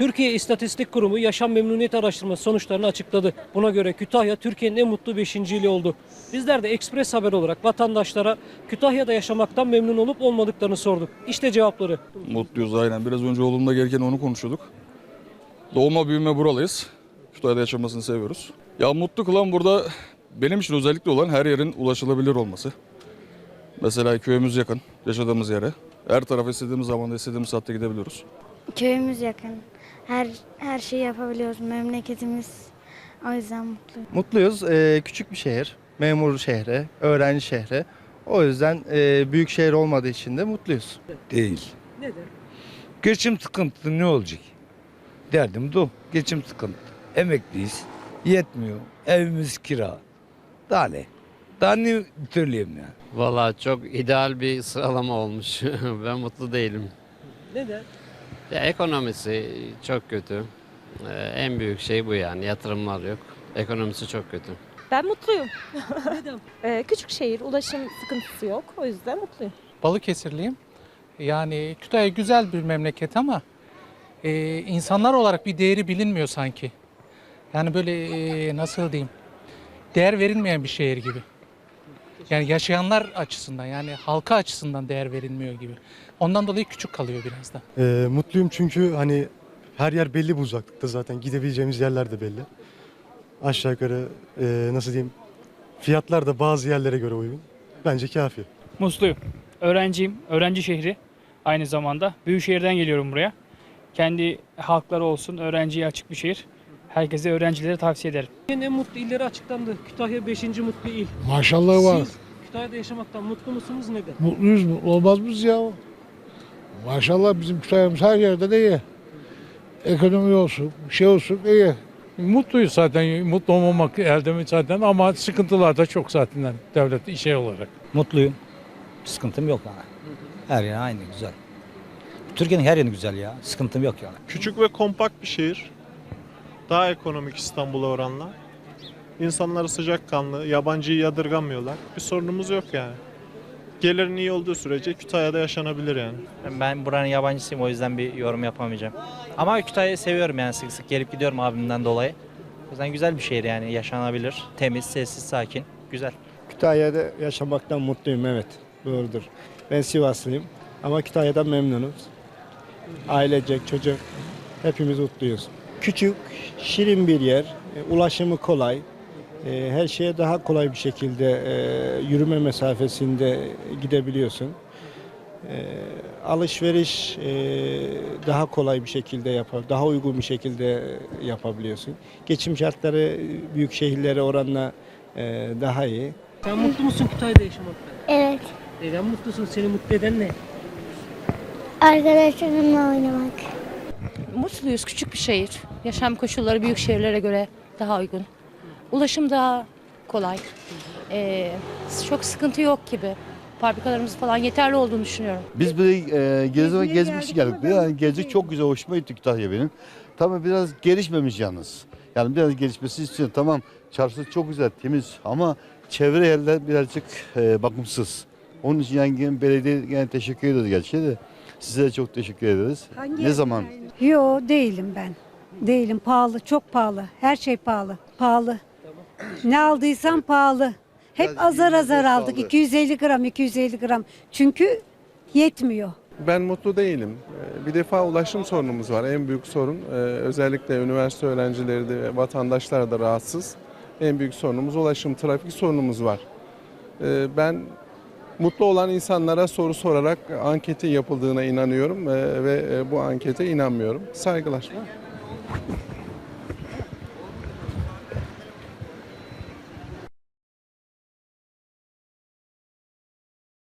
Türkiye İstatistik Kurumu yaşam memnuniyet araştırması sonuçlarını açıkladı. Buna göre Kütahya Türkiye'nin en mutlu 5. ili oldu. Bizler de Ekspres Haber olarak vatandaşlara Kütahya'da yaşamaktan memnun olup olmadıklarını sorduk. İşte cevapları. Mutluyuz aynen. Biraz önce oğlumla gelirken onu konuşuyorduk. Doğma büyüme buralıyız. Kütahya'da yaşamasını seviyoruz. Ya mutlu kılan burada benim için özellikle olan her yerin ulaşılabilir olması. Mesela köyümüz yakın, yaşadığımız yere. Her tarafa istediğimiz zamanda istediğimiz saatte gidebiliyoruz. Köyümüz yakın. Her her şeyi yapabiliyoruz. Memleketimiz. O yüzden mutluyum. Mutluyuz. Ee, küçük bir şehir. Memur şehri, öğrenci şehri. O yüzden e, büyük şehir olmadığı için de mutluyuz. Değil. Neden? Geçim sıkıntısı ne olacak? Derdim bu. Geçim sıkıntı. Emekliyiz. Yetmiyor. Evimiz kira. Daha ne? Daha ne söyleyeyim ya? Valla çok ideal bir sıralama olmuş. ben mutlu değilim. Neden? Ya, ekonomisi çok kötü. Ee, en büyük şey bu yani. Yatırımlar yok. Ekonomisi çok kötü. Ben mutluyum. Neden? Ee, küçük şehir, ulaşım sıkıntısı yok. O yüzden mutluyum. Balıkesirliyim. Yani Kütahya güzel bir memleket ama e, insanlar olarak bir değeri bilinmiyor sanki. Yani böyle e, nasıl diyeyim değer verilmeyen bir şehir gibi. Yani yaşayanlar açısından yani halka açısından değer verilmiyor gibi. Ondan dolayı küçük kalıyor biraz da. Ee, mutluyum çünkü hani her yer belli bu uzaklıkta zaten. Gidebileceğimiz yerler de belli. Aşağı yukarı ee, nasıl diyeyim fiyatlar da bazı yerlere göre uygun. Bence kafi. Mutluyum. Öğrenciyim. Öğrenci şehri. Aynı zamanda. Büyükşehir'den geliyorum buraya. Kendi halkları olsun. Öğrenciye açık bir şehir. Herkese öğrencilere tavsiye ederim. Türkiye'nin en mutlu illeri açıklandı. Kütahya 5. mutlu il. Maşallah var. Siz Kütahya'da yaşamaktan mutlu musunuz? Neden? Mutluyuz mutlu olmaz mıyız ya? Maşallah bizim Kütahya'mız her yerde de iyi. Ekonomi olsun, şey olsun iyi. Mutluyuz zaten. Mutlu olmamak elde mi zaten ama sıkıntılar da çok zaten devlet işe olarak. Mutluyum. Sıkıntım yok bana. Her yer aynı güzel. Türkiye'nin her yeri güzel ya. Sıkıntım yok yani. Küçük ve kompakt bir şehir. Daha ekonomik İstanbul'a oranla. İnsanları sıcakkanlı, yabancıyı yadırgamıyorlar. Bir sorunumuz yok yani. Gelirin iyi olduğu sürece Kütahya'da yaşanabilir yani. Ben buranın yabancısıyım o yüzden bir yorum yapamayacağım. Ama Kütahya'yı seviyorum yani sık sık gelip gidiyorum abimden dolayı. O yüzden güzel bir şehir yani yaşanabilir. Temiz, sessiz, sakin. Güzel. Kütahya'da yaşamaktan mutluyum evet. Doğrudur. Ben Sivaslıyım ama Kütahya'dan memnunuz. Ailecek, çocuk hepimiz mutluyuz. Küçük, şirin bir yer. e, Ulaşımı kolay. e, Her şeye daha kolay bir şekilde e, yürüme mesafesinde gidebiliyorsun. Alışveriş daha kolay bir şekilde yapar, daha uygun bir şekilde yapabiliyorsun. Geçim şartları büyük şehirlere oranla daha iyi. Sen mutlu musun Kütahya'da yaşamaktan? Evet. Neden mutlusun? Seni mutlu eden ne? Arkadaşlarımla oynamak. Mutluyuz. Küçük bir şehir. Yaşam koşulları büyük şehirlere göre daha uygun. Ulaşım daha kolay. Ee, çok sıkıntı yok gibi. Fabrikalarımız falan yeterli olduğunu düşünüyorum. Biz böyle e, gezmek, gezmek için geldik. Yani gezdik çok güzel, hoşuma gitti Kütahya benim. Tabii biraz gelişmemiş yalnız. Yani biraz gelişmesi istiyorum. Tamam çarşısı çok güzel, temiz ama çevre yerler birazcık e, bakımsız. Onun için yani belediye yani teşekkür ederiz gerçi de. Size de çok teşekkür ederiz. ne zaman? Yo değilim ben. Değilim. Pahalı. Çok pahalı. Her şey pahalı. Pahalı. Ne aldıysam pahalı. Hep Biraz azar azar aldık. pahalı. 250 gram, 250 gram. Çünkü yetmiyor. Ben mutlu değilim. Ee, Bir defa ulaşım sorunumuz var. En büyük sorun. Ee, Özellikle üniversite öğrencileri de vatandaşlar da rahatsız. En büyük sorunumuz ulaşım, trafik sorunumuz var. Ee, Ben mutlu olan insanlara soru sorarak anketin yapıldığına inanıyorum ee, ve e, bu ankete inanmıyorum. Saygılar.